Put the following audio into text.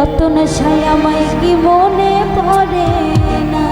রতন ছায়াময় কি মনে পড়ে না?